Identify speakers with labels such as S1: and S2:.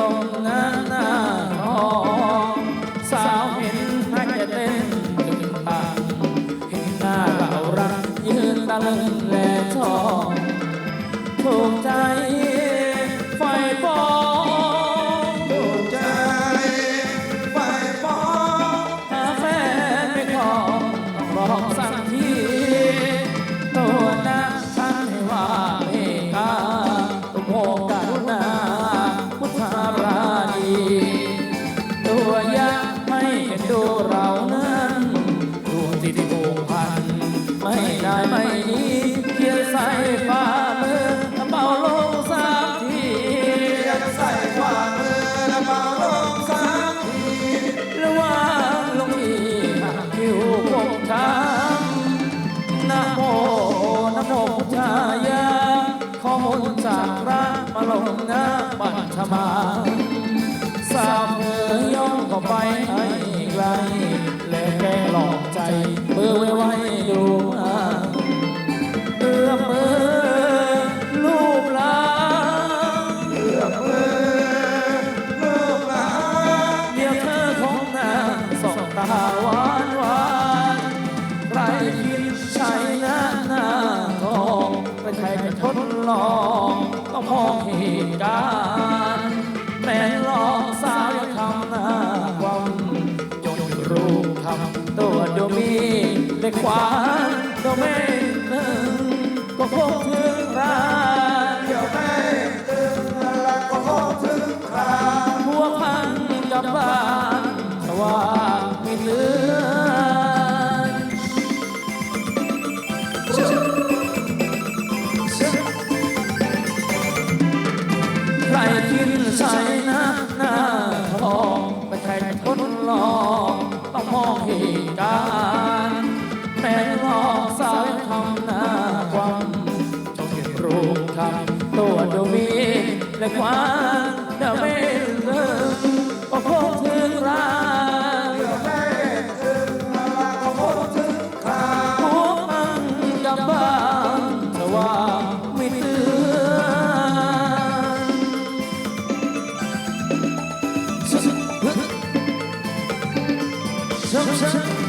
S1: ลงหน้าหน้าทองสาวเห็นนักจะเต้นตึงตังเห็นหน้าเรารักยืนตะลึงและชอบถูกใจ สักทีตัวนะฉันให้ว่าเมตตาตุโมกรุณาพุทธาราดีตัวยักษ์ให้เห็นดูเรานั้นรวมติดผูกพัน ไม่ได้ไม่นี้ งหน้าปัญชมาสาวเธอย่องก็ไปให้ไกลและแกหลอกใจเบื่อไว้ไว้ดูมาเอื้อมมือลูบหลาน
S2: เลือกมือลูกหลา
S1: เดี๋ยวเธอคงนางสองตาหวานหวานใครคิดใช่หน้าหน้าทองเป็นใครจะทดลอง ต้องมองเหตุการณ์แม่หลอกสาวทำหน้าวังจนรู้ทำตัวดูมีเล็กขวานตัวไม่ ใครกินใส่หน้าหน้าทองไปใครทดลองต้องมองเหตุการณ์แม่หลอกสายทำหน้าความจงเก็บรูปคำตัวดูมีและความเดิมไม่ 声声